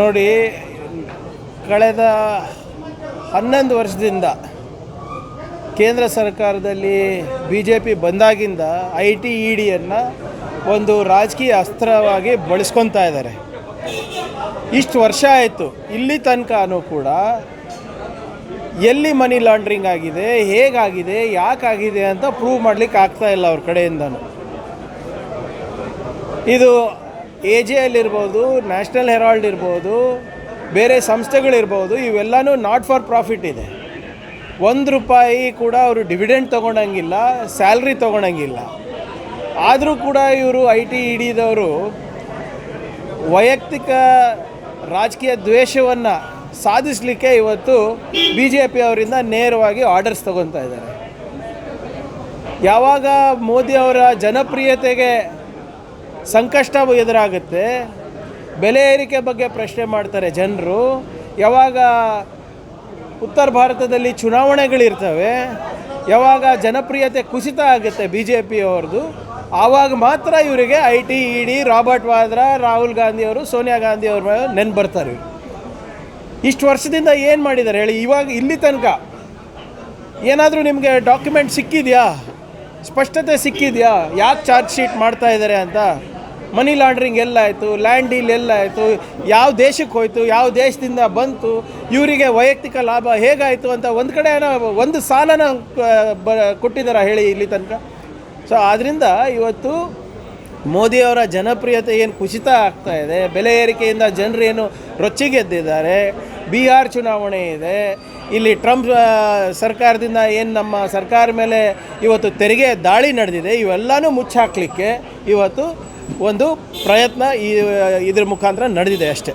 ನೋಡಿ, ಕಳೆದ ಹನ್ನೊಂದು ವರ್ಷದಿಂದ ಕೇಂದ್ರ ಸರ್ಕಾರದಲ್ಲಿ ಬಿ ಜೆ ಪಿ ಬಂದಾಗಿಂದ ಐ ಟಿ ಇ ಡಿಯನ್ನು ಒಂದು ರಾಜಕೀಯ ಅಸ್ತ್ರವಾಗಿ ಬಳಸ್ಕೊತಾ ಇದ್ದಾರೆ. ಇಷ್ಟು ವರ್ಷ ಆಯಿತು. ಇಲ್ಲಿ ತನಕನೂ ಕೂಡ ಎಲ್ಲಿ ಮನಿ ಲಾಂಡ್ರಿಂಗ್ ಆಗಿದೆ, ಹೇಗಾಗಿದೆ, ಯಾಕಾಗಿದೆ ಅಂತ ಪ್ರೂವ್ ಮಾಡಲಿಕ್ಕೆ ಆಗ್ತಾ ಇಲ್ಲ ಅವ್ರ ಕಡೆಯಿಂದನೂ. ಇದು ಎ ಜೆ ಎಲ್ ಇರ್ಬೋದು ನ್ಯಾಷನಲ್ ಹೆರಾಲ್ಡ್ ಇರ್ಬೋದು, ಬೇರೆ ಸಂಸ್ಥೆಗಳಿರ್ಬೋದು, ಇವೆಲ್ಲನೂ ನಾಟ್ ಫಾರ್ ಪ್ರಾಫಿಟ್ ಇದೆ. ಒಂದು ರೂಪಾಯಿ ಕೂಡ ಅವರು ಡಿವಿಡೆಂಡ್ ತೊಗೊಳಂಗಿಲ್ಲ ಸ್ಯಾಲ್ರಿ ತೊಗೊಳಂಗಿಲ್ಲ ಆದರೂ ಕೂಡ ಇವರು ಐ ಟಿ ಇಡಿದವರು ವೈಯಕ್ತಿಕ ರಾಜಕೀಯ ದ್ವೇಷವನ್ನು ಸಾಧಿಸಲಿಕ್ಕೆ ಇವತ್ತು ಬಿ ಜೆ ಪಿ ಅವರಿಂದ ನೇರವಾಗಿ ಆರ್ಡರ್ಸ್ ತಗೊತಾ ಇದ್ದಾರೆ. ಯಾವಾಗ ಮೋದಿ ಅವರ ಜನಪ್ರಿಯತೆಗೆ ಸಂಕಷ್ಟ ಎದುರಾಗುತ್ತೆ. ಬೆಲೆ ಏರಿಕೆ ಬಗ್ಗೆ ಪ್ರಶ್ನೆ ಮಾಡ್ತಾರೆ ಜನರು. ಯಾವಾಗ ಉತ್ತರ ಭಾರತದಲ್ಲಿ ಚುನಾವಣೆಗಳಿರ್ತವೆ, ಯಾವಾಗ ಜನಪ್ರಿಯತೆ ಕುಸಿತ ಆಗುತ್ತೆ ಬಿ ಜೆ ಪಿಯವ್ರದ್ದು ಆವಾಗ ಮಾತ್ರ ಇವರಿಗೆ I T, E D, Robert Vadra, Rahul Gandhi ಅವರು, ಸೋನಿಯಾ ಗಾಂಧಿ ಅವ್ರ ಮೇಲೆ ನೆನ್ಪು ಬರ್ತಾರೆ ಇಷ್ಟು ವರ್ಷದಿಂದ ಏನು ಮಾಡಿದ್ದಾರೆ ಹೇಳಿ, ಇವಾಗ ಇಲ್ಲಿ ತನಕ ಏನಾದರೂ ನಿಮಗೆ ಡಾಕ್ಯುಮೆಂಟ್ ಸಿಕ್ಕಿದೆಯಾ? ಸ್ಪಷ್ಟತೆ ಸಿಕ್ಕಿದೆಯಾ? ಯಾಕೆ ಚಾರ್ಜ್ ಶೀಟ್ ಮಾಡ್ತಾ ಇದ್ದಾರೆ ಅಂತ? ಮನಿ ಲಾಂಡ್ರಿಂಗ್ ಎಲ್ಲಾಯಿತು ಲ್ಯಾಂಡ್ ಡೀಲ್ ಎಲ್ಲಾಯಿತು ಯಾವ ದೇಶಕ್ಕೆ ಹೋಯಿತು, ಯಾವ ದೇಶದಿಂದ ಬಂತು, ಇವರಿಗೆ ವೈಯಕ್ತಿಕ ಲಾಭ ಹೇಗಾಯಿತು ಅಂತ ಒಂದು ಕಡೆ ಒಂದು ಸಾಲನ ಬ ಕೊಟ್ಟಿದ್ದಾರಾ ಹೇಳಿ ಇಲ್ಲಿ ತನಕ. ಸೊ ಆದ್ದರಿಂದ ಇವತ್ತು ಮೋದಿಯವರ ಜನಪ್ರಿಯತೆ ಏನು ಕುಸಿತ ಆಗ್ತಾ ಇದೆ, ಬೆಲೆ ಏರಿಕೆಯಿಂದ ಜನರು ಏನು ರೊಚ್ಚಿಗೆದ್ದಿದ್ದಾರೆ ಬಿಹಾರ್ ಚುನಾವಣೆ ಇದೆ, ಇಲ್ಲಿ ಟ್ರಂಪ್ ಸರ್ಕಾರದಿಂದ ಏನು ನಮ್ಮ ಸರ್ಕಾರ ಮೇಲೆ ಇವತ್ತು ತೆರಿಗೆ ದಾಳಿ ನಡೆದಿದೆ, ಇವೆಲ್ಲನೂ ಮುಚ್ಚಾಕ್ಲಿಕ್ಕೆ ಇವತ್ತು ಒಂದು ಪ್ರಯತ್ನ ಈ ಇದ್ರ ಮುಖಾಂತರ ನಡೆದಿದೆ ಅಷ್ಟೇ.